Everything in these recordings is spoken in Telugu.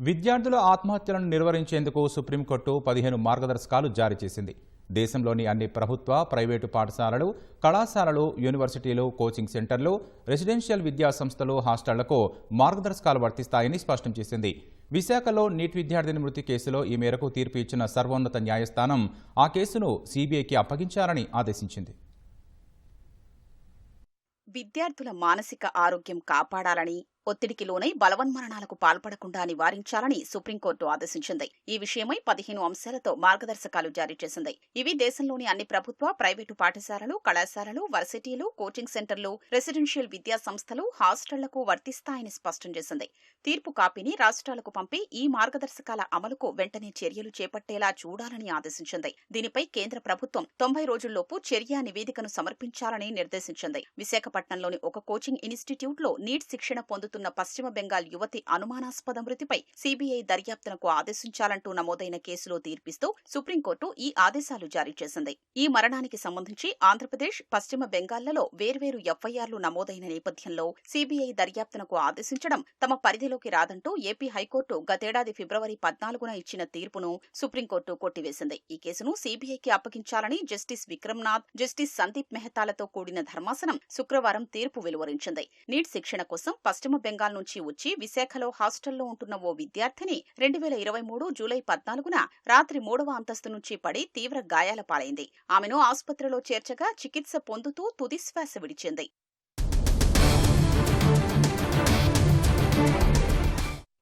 విద్యార్థుల ఆత్మహత్యలను నిర్వహించేందుకు సుప్రీంకోర్టు పదిహేను మార్గదర్శకాలు జారీ చేసింది. దేశంలోని అన్ని ప్రభుత్వ ప్రైవేటు పాఠశాలలు కళాశాలలు యూనివర్సిటీలు కోచింగ్ సెంటర్లు రెసిడెన్షియల్ విద్యా సంస్థలు హాస్టళ్ళకు మార్గదర్శకాలు వర్తిస్తాయని స్పష్టం చేసింది. విశాఖలో నీట్ విద్యార్థిని మృతి కేసులో ఈ మేరకు తీర్పు ఇచ్చిన సర్వోన్నత న్యాయస్థానం ఆ కేసును సీబీఐకి అప్పగించాలని ఆదేశించింది. విద్యార్థుల మానసిక ఆరోగ్యం కాపాడాలని ఒత్తిడికి లోనై బలవన్మరణాలకు పాల్పడకుండా నివారించాలని సుప్రీంకోర్టు ఆదేశించింది. ఈ విషయమై పదిహేను అంశాలతో మార్గదర్శకాలు జారీ చేసింది. ఇవి దేశంలోని అన్ని ప్రభుత్వ ప్రైవేటు పాఠశాలలు కళాశాలలు వర్సిటీలు కోచింగ్ సెంటర్లు రెసిడెన్షియల్ విద్యా సంస్థలు హాస్టళ్ళకు వర్తిస్తాయని స్పష్టం చేసింది. తీర్పు కాపీని రాష్ట్రాలకు పంపి ఈ మార్గదర్శకాల అమలుకు వెంటనే చర్యలు చేపట్టేలా చూడాలని ఆదేశించింది. దీనిపై కేంద్ర ప్రభుత్వం తొంభై రోజుల్లోపు చర్యా నివేదికను సమర్పించాలని నిర్దేశించింది. విశాఖపట్నంలోని ఒక కోచింగ్ ఇన్స్టిట్యూట్లో నీట్ శిక్షణ పొందుతున్న పశ్చిమ బెంగాల్ యువతి అనుమానాస్పద మృతిపై సీబీఐ దర్యాప్తునకు ఆదేశించాలంటూ నమోదైన కేసులో తీర్పిస్తూ సుప్రీంకోర్టు ఈ ఆదేశాలు జారీ చేసింది. ఈ మరణానికి సంబంధించి ఆంధ్రప్రదేశ్ పశ్చిమ బెంగాల్లలో వేర్వేరు ఎఫ్ఐఆర్లు నమోదైన నేపథ్యంలో సీబీఐ దర్యాప్తునకు ఆదేశించడం తమ పరిధిలోకి రాదంటూ ఏపీ హైకోర్టు గతేడాది ఫిబ్రవరి పద్నాలుగున ఇచ్చిన తీర్పును సుప్రీంకోర్టు కొట్టివేసింది. ఈ కేసును సీబీఐకి అప్పగించాలని జస్టిస్ విక్రమ్నాథ్ జస్టిస్ సందీప్ మెహతాలతో కూడిన ధర్మాసనం శుక్రవారం తీర్పు వెలువరించింది. నీట్ శిక్షణ కోసం పశ్చిమ బెంగాల్ నుంచి వచ్చి విశాఖలో హాస్టల్లో ఉంటున్న ఓ విద్యార్థిని రెండు వేల ఇరవై మూడు జూలై పద్నాలుగున రాత్రి మూడవ అంతస్తు నుంచి పడి తీవ్ర గాయాల పాలైంది. ఆమెను ఆసుపత్రిలో చేర్చగా చికిత్స పొందుతూ తుదిశ్వాస విడిచింది.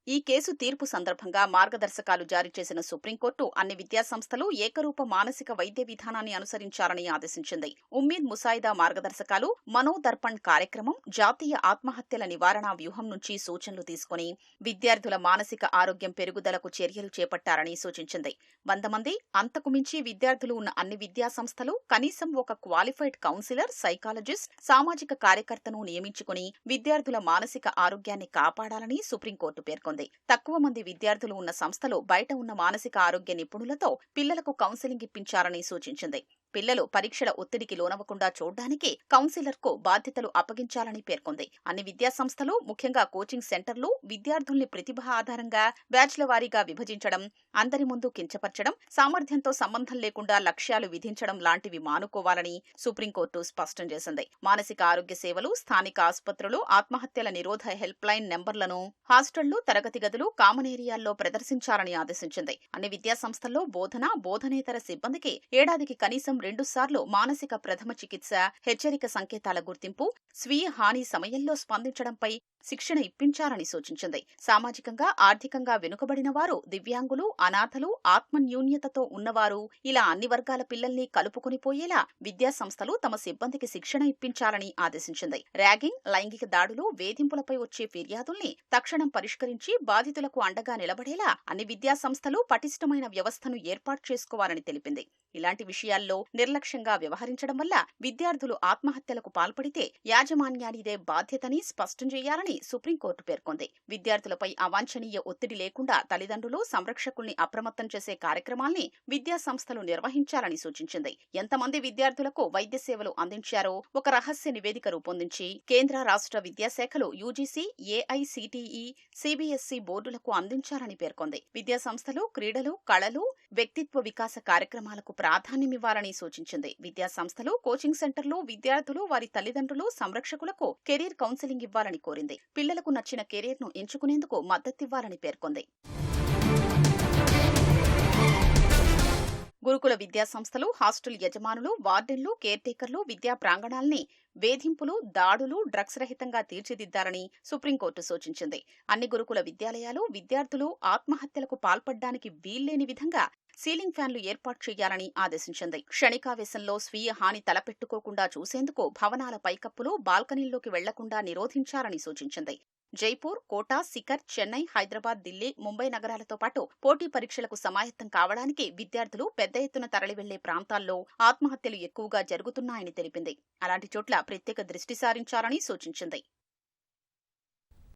ఈ కేసు తీర్పు సందర్భంగా మార్గదర్శకాలు జారీ చేసిన సుప్రీంకోర్టు అన్ని విద్యాసంస్థలు ఏకరూప మానసిక వైద్య విధానాన్ని అనుసరించాలని ఆదేశించింది. ఉమ్మీద్ ముసాయిదా మార్గదర్శకాలు మనోదర్పణ్ కార్యక్రమం జాతీయ ఆత్మహత్యల నివారణ వ్యూహం నుంచి సూచనలు తీసుకుని విద్యార్థుల మానసిక ఆరోగ్యం పెరుగుదలకు చర్యలు చేపట్టారని సూచించింది. వంద మంది అంతకు మించి విద్యార్థులు ఉన్న అన్ని విద్యాసంస్థలు కనీసం ఒక క్వాలిఫైడ్ కౌన్సిలర్ సైకాలజిస్ట్ సామాజిక కార్యకర్తను నియమించుకుని విద్యార్థుల మానసిక ఆరోగ్యాన్ని కాపాడాలని సుప్రీంకోర్టు పేర్కొంది. తక్కువ మంది విద్యార్థులు ఉన్న సంస్థలు బయట ఉన్న మానసిక ఆరోగ్య నిపుణులతో పిల్లలకు కౌన్సిలింగ్ ఇప్పించాలని సూచించింది. పిల్లలు పరీక్షల ఒత్తిడికి లోనవ్వకుండా చూడడానికి కౌన్సిలర్కు బాధ్యతలు అప్పగించాలని పేర్కొంది. అన్ని విద్యాసంస్థలు ముఖ్యంగా కోచింగ్ సెంటర్లు విద్యార్థుల్ని ప్రతిభ ఆధారంగా బ్యాచ్ల వారీగా విభజించడం అందరి ముందు కించపరచడం సామర్థ్యంతో సంబంధం లేకుండా లక్ష్యాలు విధించడం లాంటివి మానుకోవాలని సుప్రీంకోర్టు స్పష్టం చేసింది. మానసిక ఆరోగ్య సేవలు స్థానిక ఆసుపత్రులు ఆత్మహత్యల నిరోధ హెల్ప్ లైన్ నెంబర్లను హాస్టళ్ళు తరగతి గదులు కామన్ ఏరియాల్లో ప్రదర్శించాలని ఆదేశించింది. అన్ని విద్యాసంస్థల్లో బోధన బోధనేతర సిబ్బందికి ఏడాదికి కనీసం రెండుసార్లు మానసిక ప్రథమ చికిత్స హెచ్చరిక సంకేతాల గుర్తింపు స్వీయ హాని సమయంలో స్పందించడంపై శిక్షణ ఇప్పించాలని సూచించింది. సామాజికంగా ఆర్థికంగా వెనుకబడిన వారు దివ్యాంగులు అనాథలు ఆత్మన్యూన్యతతో ఉన్నవారు ఇలా అన్ని వర్గాల పిల్లల్ని కలుపుకుని పోయేలా తమ సిబ్బందికి శిక్షణ ఇప్పించాలని ఆదేశించింది. ర్యాగింగ్ లైంగిక దాడులు వేధింపులపై వచ్చే ఫిర్యాదుల్ని తక్షణం పరిష్కరించి బాధితులకు అండగా నిలబడేలా అన్ని విద్యాసంస్థలు పటిష్టమైన వ్యవస్థను ఏర్పాటు చేసుకోవాలని తెలిపింది. ఇలాంటి విషయాల్లో నిర్లక్ష్యంగా వ్యవహరించడం వల్ల విద్యార్థులు ఆత్మహత్యలకు పాల్పడితే యాజమాన్యానిదే బాధ్యతని స్పష్టం చేయాలని సుప్రీంకోర్టు పేర్కొంది. విద్యార్థులపై అవాంఛనీయ ఒత్తిడి లేకుండా తల్లిదండ్రులు సంరక్షకుల్ని అప్రమత్తం చేసే కార్యక్రమాల్ని విద్యా సంస్థలు నిర్వహించాలని సూచించింది. ఎంతమంది విద్యార్థులకు వైద్య సేవలు అందించారో ఒక రహస్య నివేదిక రూపొందించి కేంద్ర రాష్ట్ర విద్యాశాఖలు యూజీసీ ఏఐసిటిఈ సిబిఎస్ఈ బోర్డులకు అందించాలని పేర్కొంది. విద్యా సంస్థలు క్రీడలు కళలు వ్యక్తిత్వ వికాస కార్యక్రమాలకు ప్రాధాన్యమివ్వాలని సూచించింది. విద్యా సంస్థలు కోచింగ్ సెంటర్లు విద్యార్థులు వారి తల్లిదండ్రులు సంరక్షకులకు కెరీర్ కౌన్సిలింగ్ ఇవ్వాలని కోరింది. పిల్లలకు నచ్చిన కెరీర్ను ఎంచుకునేందుకు మద్దతివ్వాలని పేర్కొంది. గురుకుల విద్యా సంస్థలు హాస్టల్ యజమానులు వార్డెన్లు కేర్ టేకర్లు విద్యా ప్రాంగణాల్ని వేధింపులు దాడులు డ్రగ్స్ రహితంగా తీర్చిదిద్దాలని సుప్రీంకోర్టు సూచించింది. అన్ని గురుకుల విద్యాలయాలు విద్యార్థులు ఆత్మహత్యలకు పాల్పడ్డానికి వీల్లేని విధంగా సీలింగ్ ఫ్యాన్లు ఏర్పాటు చేయాలని ఆదేశించింది. క్షణికావేశంలో స్వీయ హాని తలపెట్టుకోకుండా చూసేందుకు భవనాల పైకప్పులు బాల్కనీల్లోకి వెళ్ళకుండా నిరోధించాలని సూచించింది. జైపూర్ కోటా సికర్ చెన్నై హైదరాబాద్ ఢిల్లీ ముంబై నగరాలతో పాటు పోటీ పరీక్షలకు సమాయత్తం కావడానికి విద్యార్థులు పెద్ద ఎత్తున తరలివెళ్ళే ప్రాంతాల్లో ఆత్మహత్యలు ఎక్కువగా జరుగుతున్నాయని తెలిపింది. అలాంటి చోట్ల ప్రత్యేక దృష్టి సారించాలని సూచించింది.